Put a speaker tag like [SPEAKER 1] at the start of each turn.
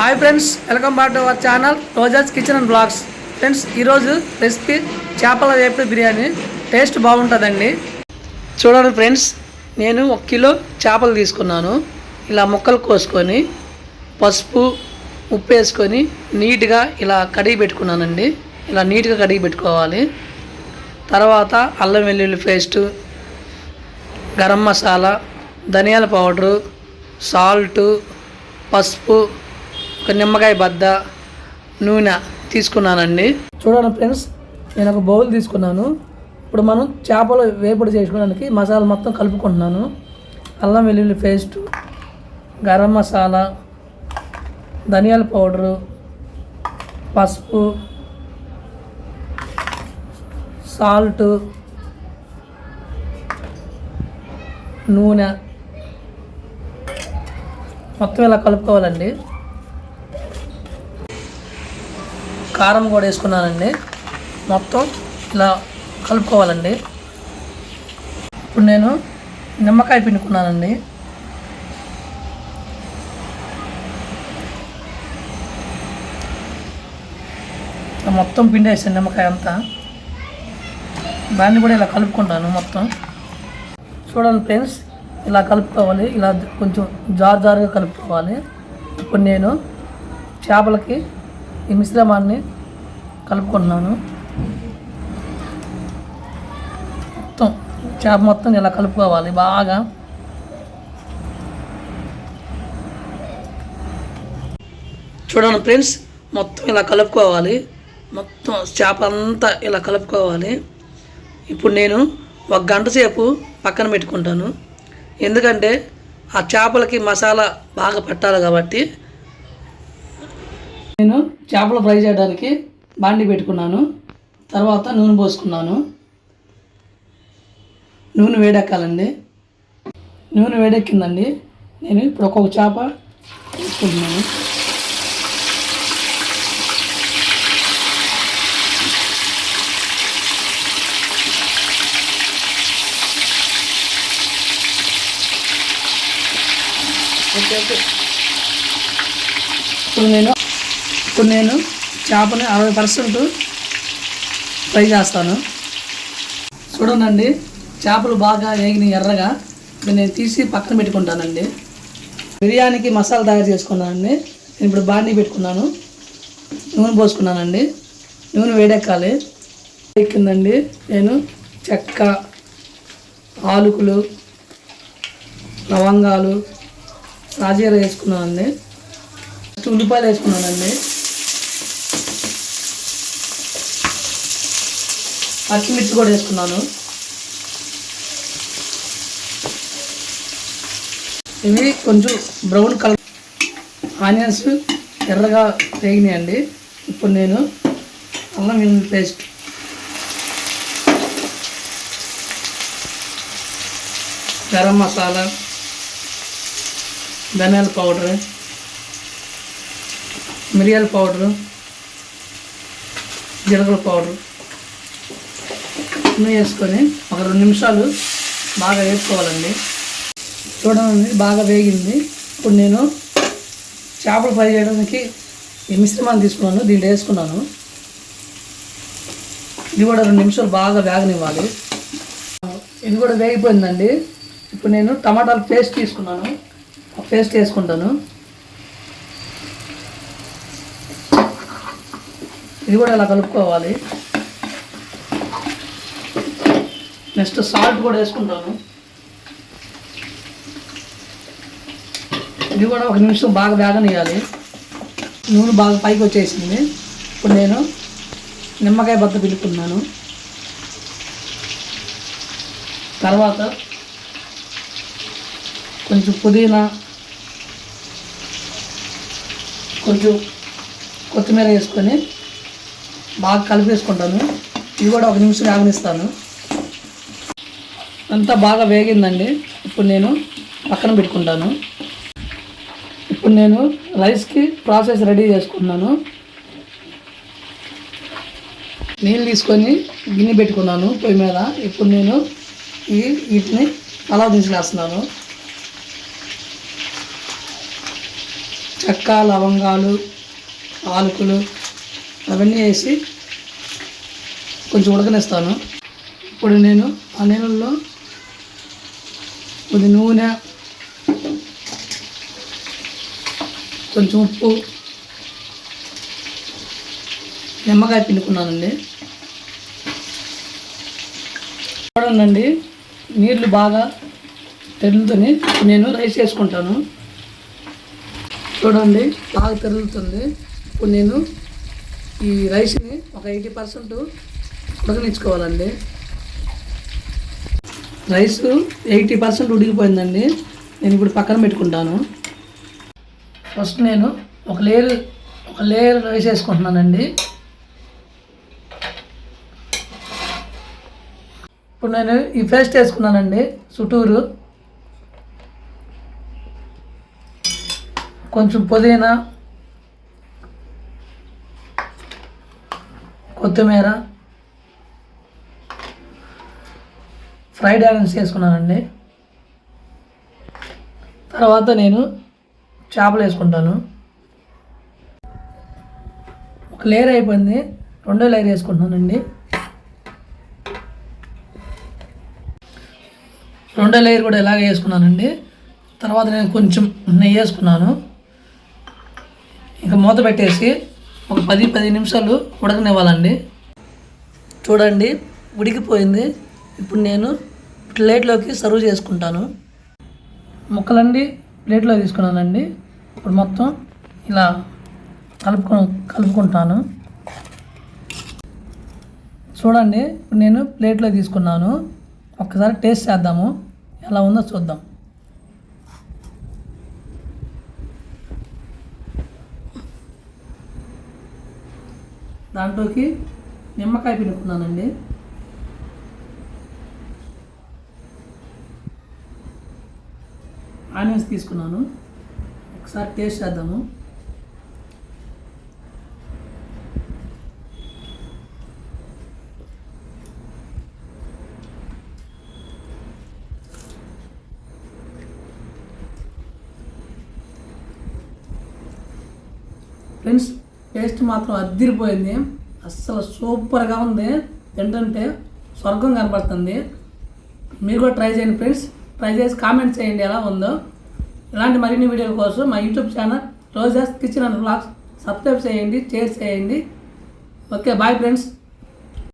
[SPEAKER 1] Hi friends welcome back to our channel Roja's kitchen and blogs. Friends ఈరోజు recipe చేపల వేపుడు biryani. Taste బాగుంటుందండి. చూడండి ఫ్రెండ్స్ నేను ఒక కిలో చేపలు తీసుకున్నాను. ఇలా ముక్కలు కోసుకొని పసుపు ఉప్పు వేసుకొని నీట్గా ఇలా కడిగి పెట్టుకున్నానండి. ఇలా నీట్గా కడిగి పెట్టుకోవాలి. తర్వాత అల్లం వెల్లుల్లి పేస్టు గరం మసాలా ధనియాల పౌడరు సాల్టు పసుపు ఒక నిమ్మకాయ బద్ద నూనె తీసుకున్నానండి. చూడండి ఫ్రెండ్స్ నేను ఒక బౌల్ తీసుకున్నాను. ఇప్పుడు మనం చేపలు వేపుడు చేసుకోవడానికి మసాలా మొత్తం కలుపుకుంటున్నాను. అల్లం వెల్లుల్లి పేస్ట్ గరం మసాలా ధనియాల పౌడరు పసుపు సాల్ట్ నూనె మొత్తం ఇలా కలుపుకోవాలండి. కారం కూడా వేసుకున్నానండి. మొత్తం ఇలా కలుపుకోవాలండి. ఇప్పుడు నేను నిమ్మకాయ పిండుకున్నానండి. మొత్తం మొత్తం పిండేసాను నిమ్మకాయ అంతా. దాన్ని కూడా ఇలా కలుపుకుంటాను మొత్తం. చూడండి ఫ్రెండ్స్ ఇలా కలుపుకోవాలి ఇలా కొంచెం జారు జారుగా కలుపుకోవాలి. ఇప్పుడు నేను చేపలకి ఈ మిశ్రమాన్ని కలుపుకుంటున్నాను. మొత్తం చేప మొత్తం ఇలా కలుపుకోవాలి బాగా. చూడండి ఫ్రెండ్స్ మొత్తం ఇలా కలుపుకోవాలి. మొత్తం చేప అంతా ఇలా కలుపుకోవాలి. ఇప్పుడు నేను ఒక గంట సేపు పక్కన పెట్టుకుంటాను. ఎందుకంటే ఆ చేపలకి మసాలా బాగా పట్టాలి కాబట్టి. నేను చేపలు ఫ్రై చేయడానికి బాండి పెట్టుకున్నాను. తర్వాత నూనె పోసుకున్నాను. నూనె వేడెక్కాలండి. నూనె వేడెక్కిందండి. నేను ఇప్పుడు ఒక్కొక్క చేప తీసుకుంటున్నాను. ఇప్పుడు నేను ఇప్పుడు నేను చేపని అరవై పర్సెంట్ ఫ్రై చేస్తాను. చూడండి చేపలు బాగా వేగినాయి ఎర్రగా. ఇప్పుడు నేను తీసి పక్కన పెట్టుకుంటానండి. బిర్యానీకి మసాలా తయారు చేసుకున్నానండి. నేను ఇప్పుడు బాండీ పెట్టుకున్నాను. నూనె పోసుకున్నానండి. నూనె వేడెక్కాలి. ఎక్కిందండి నేను చెక్క ఆలుకులు లవంగాలు రాజీర వేసుకున్నానండి. ఉల్లిపాయలు వేసుకున్నానండి. పచ్చిమిర్చి కూడా వేసుకున్నాను. ఇవి కొంచెం బ్రౌన్ కలర్ ఆనియన్స్ ఎర్రగా వేగినాయండి ఇప్పుడు నేను అల్లం వెల్లుల్లి పేస్ట్. గరం మసాలా ధనియాల పౌడర్ మిరియాల పౌడరు జీలకర్ర పౌడర్. అన్నీ వేసుకొని ఒక రెండు నిమిషాలు బాగా వేసుకోవాలండి. చూడండి బాగా వేగింది. ఇప్పుడు నేను చేపలు ఫ్రై చేయడానికి ఈ మిశ్రమాన్ని తీసుకున్నాను దీంట్లో వేసుకున్నాను. ఇది కూడా రెండు నిమిషాలు బాగా వేగనివ్వాలి. ఇది కూడా వేగిపోయిందండి. ఇప్పుడు నేను టమాటాలు పేస్ట్ తీసుకున్నాను. ఆ పేస్ట్ వేసుకుంటాను. ఇది కూడా ఇలా కలుపుకోవాలి. నెక్స్ట్ సాల్ట్ కూడా వేసుకుంటాను. ఇది కూడా ఒక నిమిషం బాగా వేగనియాలి నూనె బాగా పైకి వచ్చేసింది. ఇప్పుడు నేను నిమ్మకాయ బద్ద పిలుపుతున్నాను. తర్వాత కొంచెం పుదీనా కొంచెం కొత్తిమీర వేసుకొని బాగా కలిపేసుకుంటాను. ఇది కూడా ఒక నిమిషం వేగనిస్తాను. అంతా బాగా వేగిందండి. ఇప్పుడు నేను పక్కన పెట్టుకుంటాను. ఇప్పుడు నేను రైస్కి ప్రాసెస్ రెడీ చేసుకున్నాను. నీళ్ళు తీసుకొని గిన్నె పెట్టుకున్నాను పొయ్యి మీద. ఇప్పుడు నేను ఈ వీటిని అలా తీసుకేస్తున్నాను చెక్క లవంగాలు ఆలుకులు అవన్నీ వేసి కొంచెం ఉడకనిస్తాను. ఇప్పుడు నేను ఆ నీళ్ళల్లో కొద్ది నూనె కొంచెం ఉప్పు నిమ్మకాయ పిండుకున్నానండి. చూడండి నీళ్ళు బాగా తెరులుతుంది నేను రైస్ వేసుకుంటాను చూడండి బాగా తెరులుతుంది. ఇప్పుడు నేను ఈ రైస్ని ఒక ఎయిటీ పర్సెంట్ ఉడకనిచ్చుకోవాలండి. రైస్ ఎయిటీ పర్సెంట్ ఉడికిపోయిందండి. నేను ఇప్పుడు పక్కన పెట్టుకుంటాను. ఫస్ట్ నేను ఒక లేయర్ ఒక లేయర్ రైస్ వేసుకుంటున్నానండి ఇప్పుడు నేను ఈ పేస్ట్ వేసుకున్నానండి చుట్టూరు కొంచెం పుదీనా కొత్తిమీర. ఫ్రైడ్ ఆనియన్స్ వేసుకున్నానండి తర్వాత నేను చేపలు వేసుకుంటాను. ఒక లేయర్ అయిపోయింది. రెండో లేయర్ వేసుకుంటున్నానండి. రెండో లేయర్ కూడా ఇలాగే వేసుకున్నానండి. తర్వాత నేను కొంచెం నెయ్యి వేసుకున్నాను. ఇంకా మూత పెట్టేసి ఒక పది పది నిమిషాలు ఉడకనివ్వాలండి. చూడండి ఉడికిపోయింది. ఇప్పుడు నేను ప్లేట్లోకి సర్వ్ చేసుకుంటాను. ముక్కలండి ప్లేట్లో తీసుకున్నానండి. ఇప్పుడు మొత్తం ఇలా కలుపుకు కలుపుకుంటాను. చూడండి ఇప్పుడు నేను ప్లేట్లో తీసుకున్నాను. ఒక్కసారి టేస్ట్ చేద్దాము. ఎలా ఉందో చూద్దాం. దాంట్లోకి నిమ్మకాయ పిండుకున్నానండి. ఆనియన్స్ తీసుకున్నాను. ఒకసారి టేస్ట్ చేద్దాము. ఫ్రెండ్స్ టేస్ట్ మాత్రం అద్దిరిపోయింది అస్సలు సూపర్గా ఉంది. ఏంటంటే స్వర్గం కనపడుతుంది. మీరు కూడా ట్రై చేయండి ఫ్రెండ్స్. ట్రై చేసి కామెంట్ చేయండి ఎలా ఉందో. ఇలాంటి మరిన్ని వీడియోల కోసం మా YouTube channel Roja's kitchen and blogs subscribe చేయండి షేర్ చేయండి. Okay bye friends